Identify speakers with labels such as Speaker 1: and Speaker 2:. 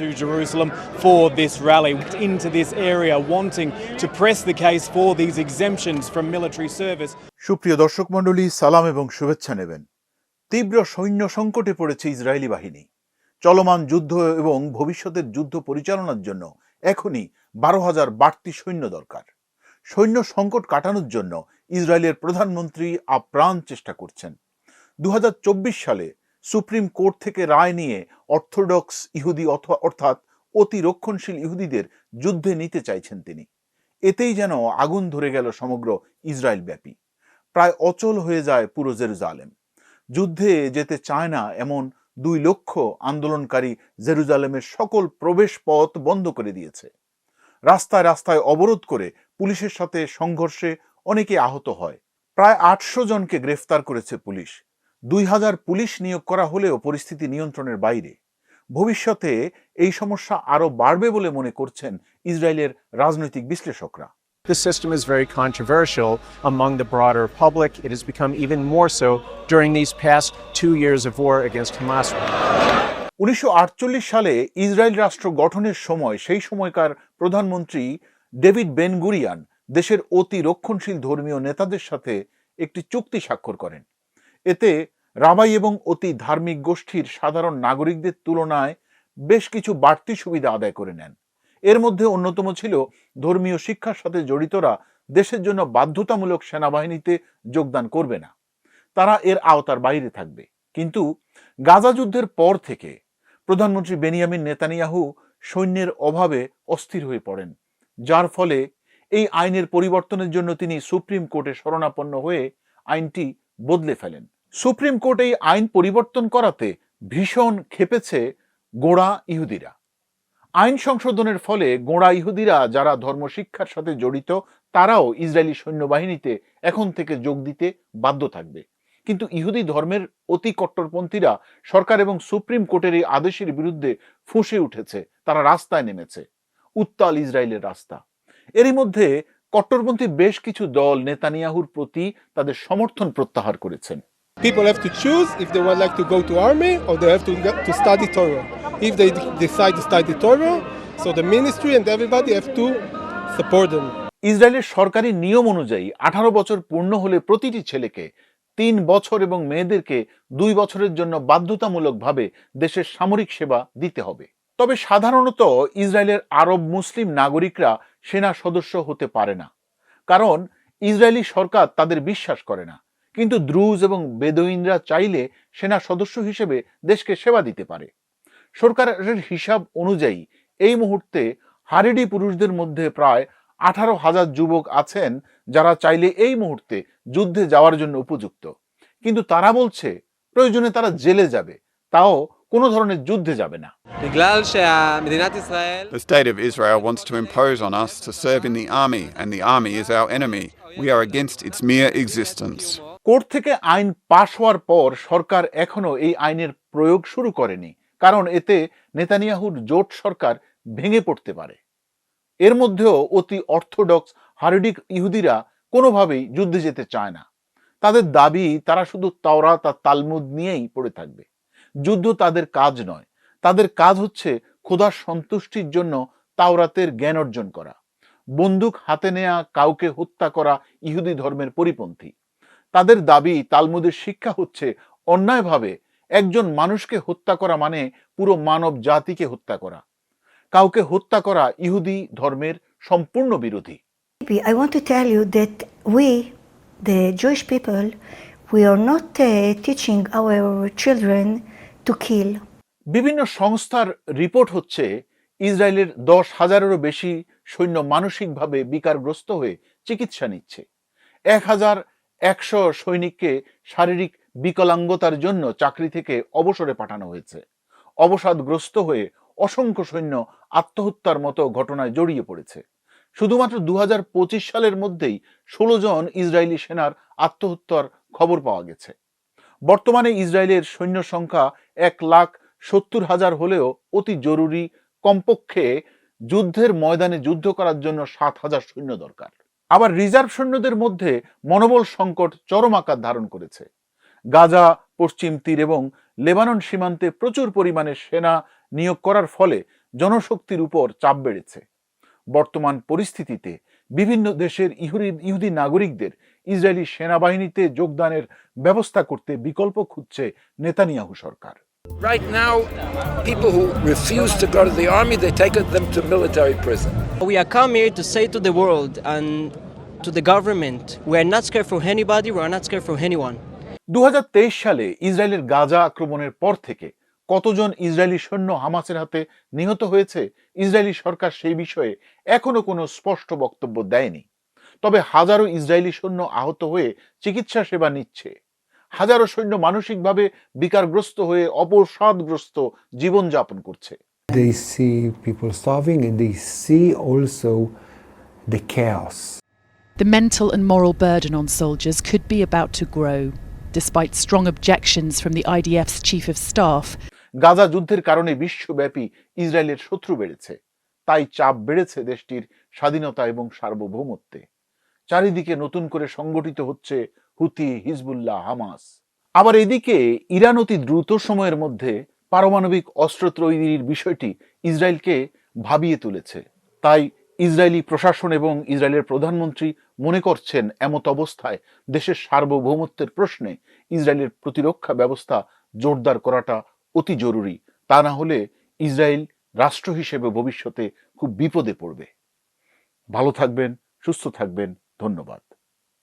Speaker 1: into Jerusalem for this rally, into this area, wanting to press the case for these exemptions from military service.
Speaker 2: সুপ্রিয় দর্শক মণ্ডলী সালাম এবং শুভেচ্ছা নেবেন তীব্র সৈন্য সংকটে পড়েছে ইসরায়েলি বাহিনী চলমান যুদ্ধ এবং ভবিষ্যতের যুদ্ধ পরিচালনার জন্য এখনই বারো হাজার বাড়তি সৈন্য দরকার সৈন্য সংকট কাটানোর জন্য ইসরায়েলের প্রধানমন্ত্রী আপ্রাণ চেষ্টা করছেন দু সালে সুপ্রিম কোর্ট থেকে রায় নিয়ে অর্থোডক্স ইহুদি অর্থাৎ অতি রক্ষণশীল ইহুদিদের যুদ্ধে নিতে চাইছেন তিনি এতেই যেন আগুন ধরে গেল সমগ্র ইসরায়েল ব্যাপী প্রায় অচল হয়ে যায় পুরো জেরুজালেম যুদ্ধে যেতে চায় না এমন দুই লক্ষ আন্দোলনকারী জেরুজালেমের সকল প্রবেশ পথ বন্ধ করে দিয়েছে রাস্তায় রাস্তায় অবরোধ করে পুলিশের সাথে সংঘর্ষে অনেকে আহত হয় প্রায় আটশো জনকে গ্রেফতার করেছে পুলিশ দুই হাজার পুলিশ নিয়োগ করা হলেও পরিস্থিতি নিয়ন্ত্রণের বাইরে ভবিষ্যতে এই সমস্যা আরও বাড়বে বলে মনে করছেন ইসরায়েলের রাজনৈতিক বিশ্লেষকরা
Speaker 1: This system is very controversial among the broader public. It has become even more so during these past two years of war against Hamas.
Speaker 2: উনিশশো সালে ইসরায়েল রাষ্ট্র গঠনের সময় সেই সময়কার প্রধানমন্ত্রী ডেভিড বেন গুরিয়ান দেশের অতি রক্ষণশীল ধর্মীয় নেতাদের সাথে একটি চুক্তি স্বাক্ষর করেন এতে রাবাই এবং অতি ধার্মিক গোষ্ঠীর সাধারণ নাগরিকদের তুলনায় বেশ কিছু বাড়তি সুবিধা আদায় করে নেন এর মধ্যে অন্যতম ছিল ধর্মীয় শিক্ষার সাথে জড়িতরা দেশের জন্য বাধ্যতামূলক সেনাবাহিনীতে যোগদান করবে না তারা এর আওতার বাইরে থাকবে কিন্তু গাজা যুদ্ধের পর থেকে প্রধানমন্ত্রী বেনিয়ামিন নেতানিয়াহু সৈন্যের অভাবে অস্থির হয়ে পড়েন যার ফলে এই আইনের পরিবর্তনের জন্য তিনি সুপ্রিম কোর্টে শরণাপন্ন হয়ে আইনটি বদলে ফেলেন সুপ্রিম কোর্ট এই আইন পরিবর্তন করাতে ভীষণ খেপেছে গোড়া ইহুদিরা আইন সংশোধনের ফলে গোড়া ইহুদিরা যারা ধর্মশিক্ষার সাথে জড়িত তারাও ইসরায়েলি সৈন্যবাহিনীতে এখন থেকে যোগ দিতে বাধ্য থাকবে কিন্তু ইহুদি ধর্মের অতি কট্টরপন্থীরা সরকার এবং সুপ্রিম কোর্টের এই আদেশের বিরুদ্ধে ফুঁসে উঠেছে তারা রাস্তায় নেমেছে উত্তাল ইসরায়েলের রাস্তা এরই মধ্যে কট্টরপন্থী বেশ কিছু দল নেতানিয়াহুর প্রতি তাদের সমর্থন প্রত্যাহার করেছেন
Speaker 3: People have to choose if they would like to go to army or they have to, to study Torah. If they decide to study Torah, so the ministry and everybody have to support them.
Speaker 2: ইসরায়েলের সরকারি নিয়ম অনুযায়ী আঠারো বছর পূর্ণ হলে প্রতিটি ছেলেকে তিন বছর এবং মেয়েদেরকে দুই বছরের জন্য বাধ্যতামূলকভাবে দেশের সামরিক সেবা দিতে হবে তবে সাধারণত ইসরায়েলের আরব মুসলিম নাগরিকরা সেনা সদস্য হতে পারে না কারণ ইসরায়েলি সরকার তাদের বিশ্বাস করে না কিন্তু দ্রুজ এবং বেদইনরা চাইলে সেনা সদস্য হিসেবে দেশকে সেবা দিতে পারে সরকারের হিসাব অনুযায়ী এই মুহূর্তে হারিডি পুরুষদের মধ্যে প্রায় আঠারো হাজার যুবক আছেন যারা চাইলে এই মুহূর্তে যুদ্ধে যাওয়ার জন্য উপযুক্ত কিন্তু তারা বলছে প্রয়োজনে তারা জেলে যাবে তাও কোনো ধরনের যুদ্ধে যাবে না
Speaker 1: The state of Israel wants to impose on us to serve in the army and the army is our enemy. We are against its mere existence.
Speaker 2: Court থেকে আইন পাশ হওয়ার পর সরকার এখনও এই আইনের প্রয়োগ শুরু করেনি কারণ এতে নেতানিয়াহুর জোট সরকার ভেঙে পড়তে পারে এর মধ্যেও অতি অর্থোডক্স হারিডিক ইহুদিরা কোনোভাবেই যুদ্ধে যেতে চায় না তাদের দাবি তারা শুধু তাওরা তা তালমুদ নিয়েই পড়ে থাকবে যুদ্ধ তাদের কাজ নয় তাদের কাজ হচ্ছে খোদার সন্তুষ্টির জন্য তাওরাতের জ্ঞান অর্জন করা বন্দুক হাতে নেয়া কাউকে হত্যা করা ইহুদি ধর্মের পরিপন্থী তাদের দাবি তালমুদের শিক্ষা হচ্ছে অন্যায়ভাবে একজন মানুষকে হত্যা করা মানে পুরো মানব জাতিকে হত্যা করা কাউকে হত্যা করা ইহুদি ধর্মের সম্পূর্ণ বিরোধী
Speaker 4: I want to tell you that we the Jewish people we are not teaching our children to kill
Speaker 2: বিভিন্ন সংস্থার রিপোর্ট হচ্ছে ইসরায়েলের দশ হাজারেরও বেশি সৈন্য মানসিকভাবে বিকারগ্রস্ত হয়ে চিকিৎসা নিচ্ছে এক হাজার একশো সৈনিককে শারীরিক বিকলাঙ্গতার জন্য চাকরি থেকে অবসরে পাঠানো হয়েছে অবসাদগ্রস্ত হয়ে অসংখ্য সৈন্য আত্মহত্যার মতো ঘটনায় জড়িয়ে পড়েছে শুধুমাত্র দু সালের মধ্যেই ষোলো জন ইসরায়েলি সেনার আত্মহত্যার খবর পাওয়া গেছে বর্তমানে ইসরায়েলের সৈন্য সংখ্যা এক লাখ সত্তর হাজার হলেও অতি জরুরি কমপক্ষে যুদ্ধের ময়দানে যুদ্ধ করার জন্য সাত হাজার সৈন্য দরকার আবার রিজার্ভ সৈন্যদের মধ্যে মনোবল সংকট চরম আকার ধারণ করেছে গাজা পশ্চিম তীর এবং লেবানন সীমান্তে প্রচুর পরিমাণে সেনা নিয়োগ করার ফলে জনশক্তির উপর চাপ বেড়েছে বর্তমান পরিস্থিতিতে বিভিন্ন দেশের ইহুরি ইহুদি নাগরিকদের ইসরায়েলি সেনাবাহিনীতে যোগদানের ব্যবস্থা করতে বিকল্প খুঁজছে নেতানিয়াহু সরকার
Speaker 1: Right now, people who refuse to go to the army, they take them to military prison.
Speaker 5: We are come here to say to the world and to the government. We are not scared for anybody, we are not scared for anyone.
Speaker 2: দু সালে ইসরায়েলের গাজা আক্রমণের পর থেকে কতজন Israeli সৈন্য হামাসের হাতে নিহত হয়েছে ইসরায়েলি সরকার সেই বিষয়ে এখনো কোনো স্পষ্ট বক্তব্য দেয়নি তবে হাজারো ইসরায়েলি সৈন্য আহত হয়ে চিকিৎসা সেবা নিচ্ছে হাজারো সৈন্য মানসিকভাবে বিকারগ্রস্ত হয়ে অপসাদগ্রস্ত জীবনযাপন করছে
Speaker 6: They see people starving and they see also the chaos
Speaker 7: The mental and moral burden on soldiers could be about to grow, despite strong objections from the IDF's chief of staff.
Speaker 2: Gaza যুদ্ধের কারণে বিশ্বব্যাপী ইসরায়েলের শত্রু বেড়েছে তাই চাপ বেড়েছে দেশটির স্বাধীনতা এবং সার্বভৌমত্বে চারিদিকে নতুন করে সংগঠিত হচ্ছে হুতি হিজবুল্লাহ হামাস আবার এদিকে ইরান অতি দ্রুত সময়ের মধ্যে পারমাণবিক অস্ত্র তৈরির বিষয়টি ইসরায়েলকে ভাবিয়ে তুলেছে তাই ইসরায়েলি প্রশাসন এবং ইসরায়েলের প্রধানমন্ত্রী মনে করছেন এমত অবস্থায় দেশের সার্বভৌমত্বের প্রশ্নে ইসরায়েলের প্রতিরক্ষা ব্যবস্থা জোরদার করাটা অতি জরুরি তা না হলে ইসরায়েল রাষ্ট্র হিসেবে ভবিষ্যতে খুব বিপদে পড়বে ভালো থাকবেন সুস্থ থাকবেন ধন্যবাদ